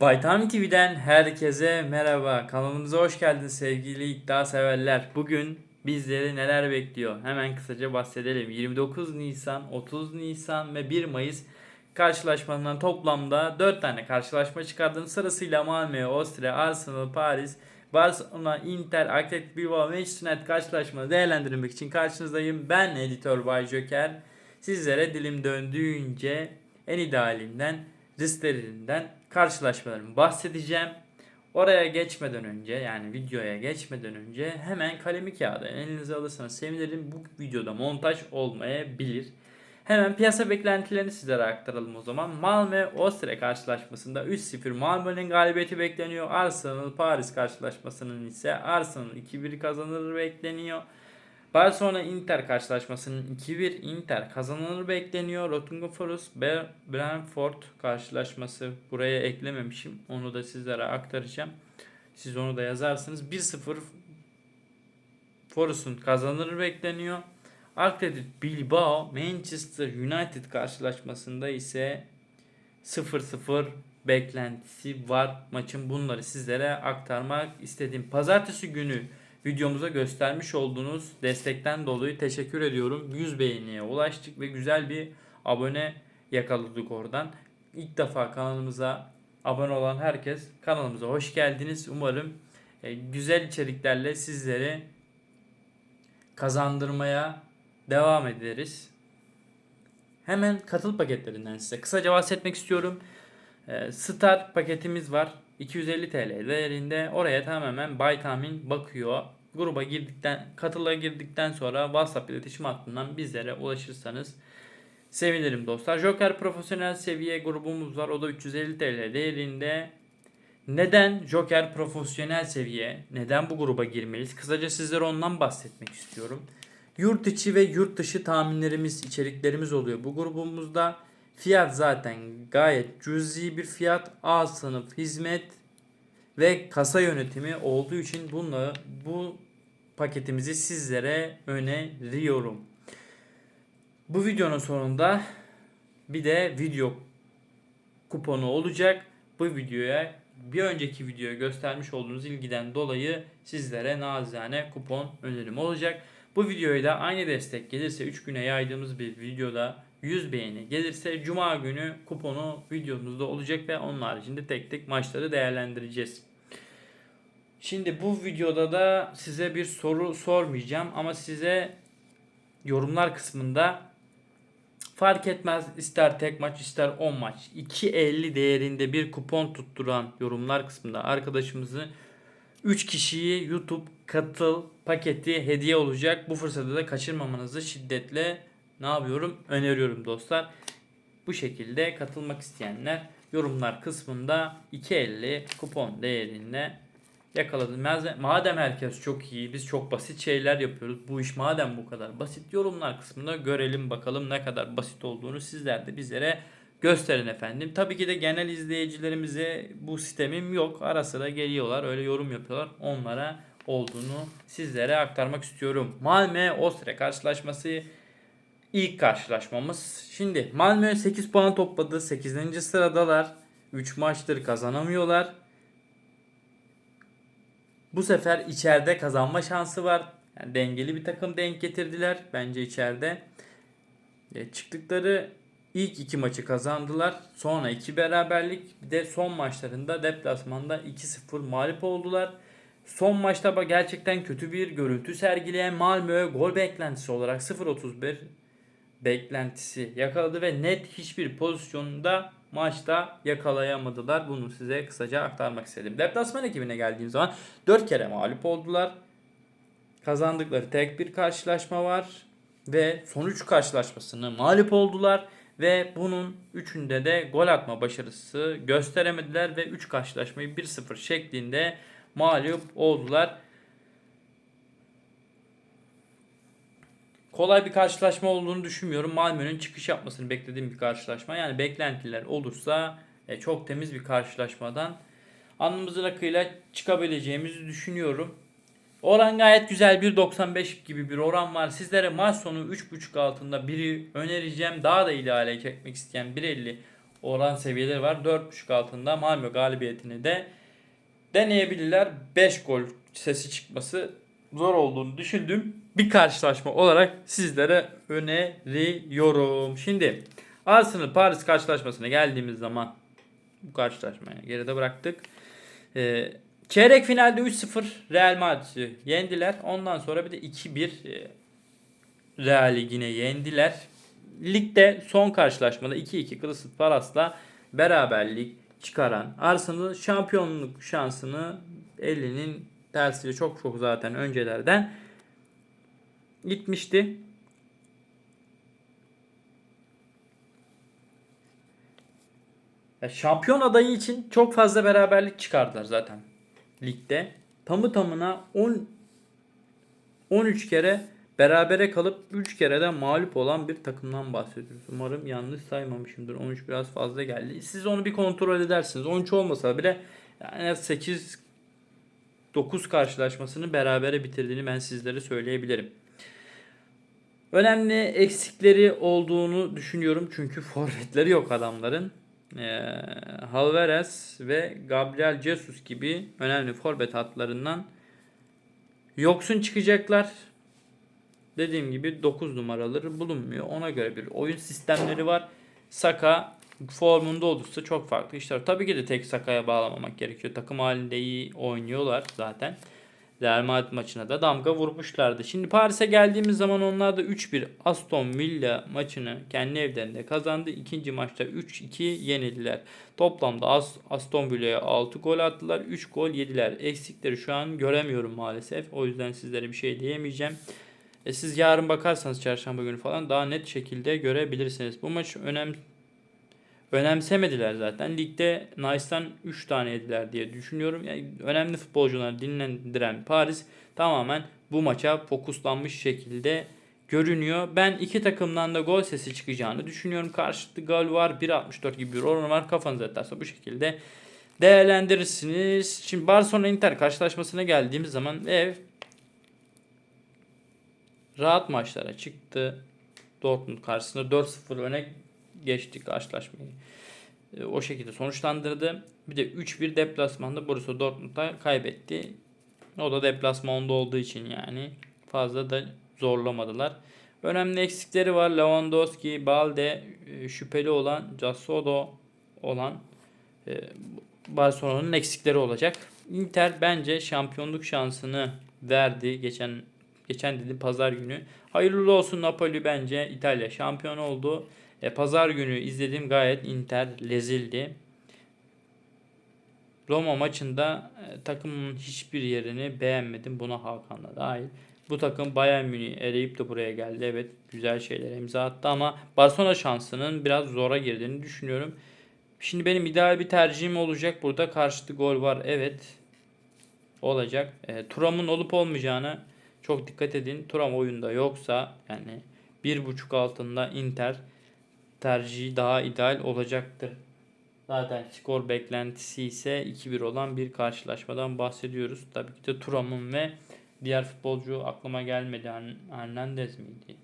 Baytam TV'den herkese merhaba. Kanalımıza hoş geldiniz sevgili iddia severler. Bugün bizleri neler bekliyor? Hemen kısaca bahsedelim. 29 Nisan, 30 Nisan ve 1 Mayıs karşılaşmalarından toplamda 4 tane karşılaşma çıkardım. Sırasıyla Malmö, Austria, Arsenal, Paris, Barcelona, Inter, Athletic Bilbao, Manchester United karşılaşmaları değerlendirmek için karşınızdayım. Ben editör Bay Joker. Sizlere dilim döndüğünce en idealinden, risklerinden karşılaşmalarımı bahsedeceğim. Oraya geçmeden önce yani videoya geçmeden önce hemen kalemi kağıdı elinize alırsanız sevinirim. Bu videoda montaj olmayabilir. Hemen piyasa beklentilerini sizlere aktaralım o zaman. Malmö Austria karşılaşmasında 3-0 Malmö'nün galibiyeti bekleniyor. Arsenal Paris karşılaşmasının ise Arsenal 2-1 kazanır bekleniyor. Barcelona Inter karşılaşmasının 2-1 Inter kazanılır bekleniyor. Nottingham Forest Brentford karşılaşması buraya eklememişim. Onu da sizlere aktaracağım. Siz onu da yazarsınız. 1-0 Forest'un kazanır bekleniyor. Athletic Bilbao Manchester United karşılaşmasında ise 0-0 beklentisi var maçın. Bunları sizlere aktarmak istedim. Pazartesi günü videomuza göstermiş olduğunuz destekten dolayı teşekkür ediyorum. 100 beğeniye ulaştık ve güzel bir abone yakaladık oradan. İlk defa kanalımıza abone olan herkes kanalımıza hoş geldiniz. Umarım e, güzel içeriklerle sizleri kazandırmaya devam ederiz. Hemen katıl paketlerinden size kısaca bahsetmek istiyorum. E, Star paketimiz var. 250 TL değerinde. Oraya tamamen bay tahmin bakıyor. Gruba girdikten, katıla girdikten sonra WhatsApp iletişim hattından bizlere ulaşırsanız sevinirim dostlar. Joker profesyonel seviye grubumuz var. O da 350 TL değerinde. Neden Joker profesyonel seviye? Neden bu gruba girmeliyiz? Kısaca sizlere ondan bahsetmek istiyorum. Yurt içi ve yurt dışı tahminlerimiz, içeriklerimiz oluyor. Bu grubumuzda fiyat zaten gayet cüzi bir fiyat. A sınıf hizmet ve kasa yönetimi olduğu için bununla bu paketimizi sizlere öneriyorum. Bu videonun sonunda bir de video kuponu olacak. Bu videoya bir önceki videoya göstermiş olduğunuz ilgiden dolayı sizlere nazane kupon önerim olacak. Bu videoya da aynı destek gelirse 3 güne yaydığımız bir videoda 100 beğeni gelirse Cuma günü kuponu videomuzda olacak ve onun haricinde tek tek maçları değerlendireceğiz. Şimdi bu videoda da size bir soru sormayacağım ama size yorumlar kısmında fark etmez ister tek maç ister 10 maç 2.50 değerinde bir kupon tutturan yorumlar kısmında arkadaşımızı 3 kişiyi YouTube katıl paketi hediye olacak. Bu fırsatı da kaçırmamanızı şiddetle ne yapıyorum öneriyorum dostlar. Bu şekilde katılmak isteyenler yorumlar kısmında 2.50 kupon değerinde yakaladım. Madem herkes çok iyi, biz çok basit şeyler yapıyoruz. Bu iş madem bu kadar basit yorumlar kısmında görelim bakalım ne kadar basit olduğunu sizler de bizlere gösterin efendim. Tabii ki de genel izleyicilerimize bu sistemim yok. Ara sıra geliyorlar öyle yorum yapıyorlar. Onlara olduğunu sizlere aktarmak istiyorum. Malmö Austria karşılaşması ilk karşılaşmamız. Şimdi Malmö 8 puan topladı. 8. sıradalar. 3 maçtır kazanamıyorlar. Bu sefer içeride kazanma şansı var. Yani dengeli bir takım denk getirdiler bence içeride. E, çıktıkları ilk iki maçı kazandılar. Sonra iki beraberlik bir de son maçlarında deplasmanda 2-0 mağlup oldular. Son maçta gerçekten kötü bir görüntü sergileyen Malmö gol beklentisi olarak 0-31 beklentisi yakaladı ve net hiçbir pozisyonda maçta yakalayamadılar. Bunu size kısaca aktarmak istedim. Deplasman ekibine geldiğim zaman 4 kere mağlup oldular. Kazandıkları tek bir karşılaşma var ve son 3 karşılaşmasını mağlup oldular ve bunun üçünde de gol atma başarısı gösteremediler ve 3 karşılaşmayı 1-0 şeklinde mağlup oldular. Kolay bir karşılaşma olduğunu düşünmüyorum. Malmö'nün çıkış yapmasını beklediğim bir karşılaşma. Yani beklentiler olursa e, çok temiz bir karşılaşmadan alnımızın akıyla çıkabileceğimizi düşünüyorum. Oran gayet güzel 1.95 gibi bir oran var. Sizlere maç sonu 3.5 altında biri önereceğim. Daha da ideale çekmek isteyen 1.50 oran seviyeleri var. 4.5 altında Malmö galibiyetini de deneyebilirler. 5 gol sesi çıkması zor olduğunu düşündüğüm bir karşılaşma olarak sizlere öneriyorum. Şimdi Arsenal Paris karşılaşmasına geldiğimiz zaman bu karşılaşmayı geride bıraktık. Ee, çeyrek finalde 3-0 Real Madrid'i yendiler. Ondan sonra bir de 2-1 e, Real'i yine yendiler. Ligde son karşılaşmada 2-2 Crystal Palace'la beraberlik çıkaran Arsenal şampiyonluk şansını elinin tersiyle çok çok zaten öncelerden gitmişti. Ya şampiyon adayı için çok fazla beraberlik çıkardılar zaten ligde. Tamı tamına 10 13 kere berabere kalıp 3 kere de mağlup olan bir takımdan bahsediyoruz. Umarım yanlış saymamışımdır. 13 biraz fazla geldi. Siz onu bir kontrol edersiniz. 13 olmasa bile yani 8 9 karşılaşmasını berabere bitirdiğini ben sizlere söyleyebilirim. Önemli eksikleri olduğunu düşünüyorum çünkü forvetleri yok adamların. Ee, Alvarez ve Gabriel Jesus gibi önemli forvet hatlarından yoksun çıkacaklar. Dediğim gibi 9 numaraları bulunmuyor. Ona göre bir oyun sistemleri var. Saka formunda olursa çok farklı işler. Tabii ki de tek Saka'ya bağlamamak gerekiyor. Takım halinde iyi oynuyorlar zaten. Real Madrid maçına da damga vurmuşlardı. Şimdi Paris'e geldiğimiz zaman onlar da 3-1 Aston Villa maçını kendi evlerinde kazandı. İkinci maçta 3-2 yenildiler. Toplamda As Aston Villa'ya 6 gol attılar. 3 gol yediler. Eksikleri şu an göremiyorum maalesef. O yüzden sizlere bir şey diyemeyeceğim. E siz yarın bakarsanız çarşamba günü falan daha net şekilde görebilirsiniz. Bu maç önem önemsemediler zaten. Ligde Nice'dan 3 tane yediler diye düşünüyorum. Yani önemli futbolcuları dinlendiren Paris tamamen bu maça fokuslanmış şekilde görünüyor. Ben iki takımdan da gol sesi çıkacağını düşünüyorum. Karşılıklı gol var. 1.64 gibi bir oran var. Kafanıza yatarsa bu şekilde değerlendirirsiniz. Şimdi Barcelona Inter karşılaşmasına geldiğimiz zaman ev rahat maçlara çıktı. Dortmund karşısında 4-0 öne geçti karşılaşmayı. E, o şekilde sonuçlandırdı. Bir de 3-1 deplasmanda Borussia Dortmund'a kaybetti. O da deplasmanda olduğu için yani fazla da zorlamadılar. Önemli eksikleri var. Lewandowski, Balde, e, şüpheli olan, Casodo olan e, Barcelona'nın eksikleri olacak. Inter bence şampiyonluk şansını verdi geçen geçen dedi pazar günü. Hayırlı olsun Napoli bence İtalya şampiyon oldu. E, Pazar günü izlediğim gayet Inter lezildi. Roma maçında e, takımın hiçbir yerini beğenmedim. Buna Hakan'la dahil. Bu takım Bayern Münih eleyip de buraya geldi. Evet güzel şeyler imza attı ama Barcelona şansının biraz zora girdiğini düşünüyorum. Şimdi benim ideal bir tercihim olacak. Burada karşıtı gol var. Evet. Olacak. E, Turam'ın olup olmayacağını çok dikkat edin. Turam oyunda yoksa yani bir buçuk altında Inter tercihi daha ideal olacaktır. Zaten skor beklentisi ise 2-1 olan bir karşılaşmadan bahsediyoruz. Tabii ki de Turam'ın ve diğer futbolcu aklıma gelmedi. Hernandez miydi?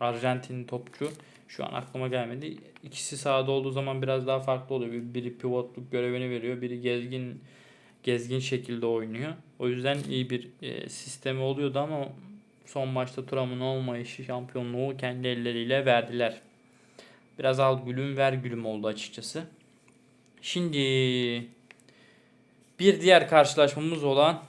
Arjantin topçu. Şu an aklıma gelmedi. İkisi sahada olduğu zaman biraz daha farklı oluyor. Biri pivotluk görevini veriyor. Biri gezgin gezgin şekilde oynuyor. O yüzden iyi bir e, sistemi oluyordu ama son maçta Turam'ın olmayışı şampiyonluğu kendi elleriyle verdiler. Biraz al gülüm ver gülüm oldu açıkçası. Şimdi bir diğer karşılaşmamız olan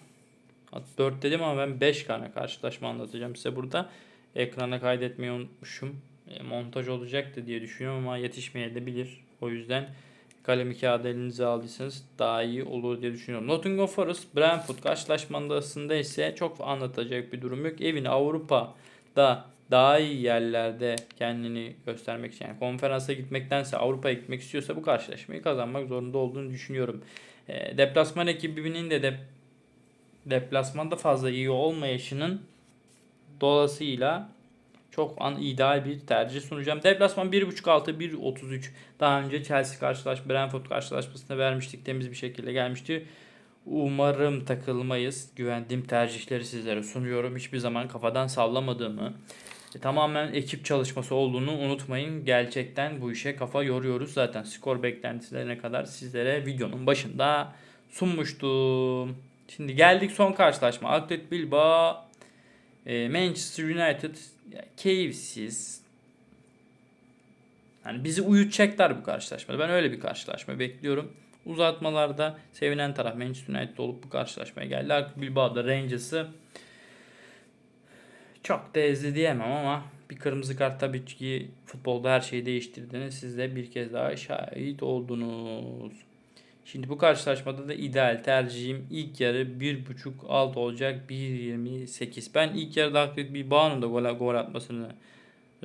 4 dedim ama ben 5 tane karşılaşma anlatacağım size burada. Ekrana kaydetmeyi unutmuşum. E, montaj olacaktı diye düşünüyorum ama yetişmeyebilir. O yüzden kalemi kağıdı elinize aldıysanız daha iyi olur diye düşünüyorum. Nottingham Forest Brentford karşılaşmasında ise çok anlatacak bir durum yok. Evini Avrupa'da daha iyi yerlerde kendini göstermek için yani konferansa gitmektense Avrupa'ya gitmek istiyorsa bu karşılaşmayı kazanmak zorunda olduğunu düşünüyorum. E, deplasman ekibinin de, de deplasmanda fazla iyi olmayışının dolasıyla çok an ideal bir tercih sunacağım. Deplasman 1.5 altı 1.33 daha önce Chelsea karşılaş Brentford karşılaşmasında vermiştik. Temiz bir şekilde gelmişti. Umarım takılmayız. Güvendiğim tercihleri sizlere sunuyorum. Hiçbir zaman kafadan sallamadığımı İşte tamamen ekip çalışması olduğunu unutmayın. Gerçekten bu işe kafa yoruyoruz. Zaten skor beklentilerine kadar sizlere videonun başında sunmuştum. Şimdi geldik son karşılaşma. Athletic Bilbao e, Manchester United ya, keyifsiz. Yani bizi uyutacaklar bu karşılaşmada. Ben öyle bir karşılaşma bekliyorum. Uzatmalarda sevinen taraf Manchester United olup bu karşılaşmaya geldi. Bilbao'da Rangers'ı çok da ezdi diyemem ama bir kırmızı kart tabii ki futbolda her şeyi değiştirdiğini siz de bir kez daha şahit oldunuz. Şimdi bu karşılaşmada da ideal tercihim ilk yarı 1.5 alt olacak 1.28. Ben ilk yarıda Athletic Bilbao'nun da gol, gol atmasını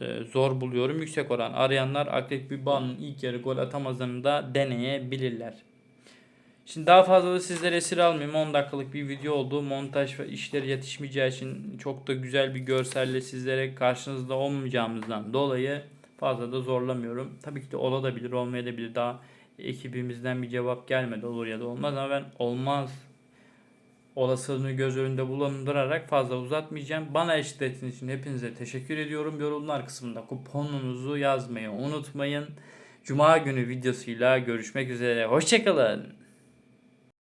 e, zor buluyorum. Yüksek oran arayanlar Athletic Bilbao'nun ilk yarı gol atamazını da deneyebilirler. Şimdi daha fazla da sizlere esir almayayım. 10 dakikalık bir video oldu. Montaj ve işleri yetişmeyeceği için çok da güzel bir görselle sizlere karşınızda olmayacağımızdan dolayı fazla da zorlamıyorum. Tabii ki de olabilir, olmayabilir. Daha ekibimizden bir cevap gelmedi olur ya da olmaz ama ben olmaz olasılığını göz önünde bulundırarak fazla uzatmayacağım. Bana eşlik ettiğiniz için hepinize teşekkür ediyorum. Yorumlar kısmında kuponunuzu yazmayı unutmayın. Cuma günü videosuyla görüşmek üzere. Hoşçakalın.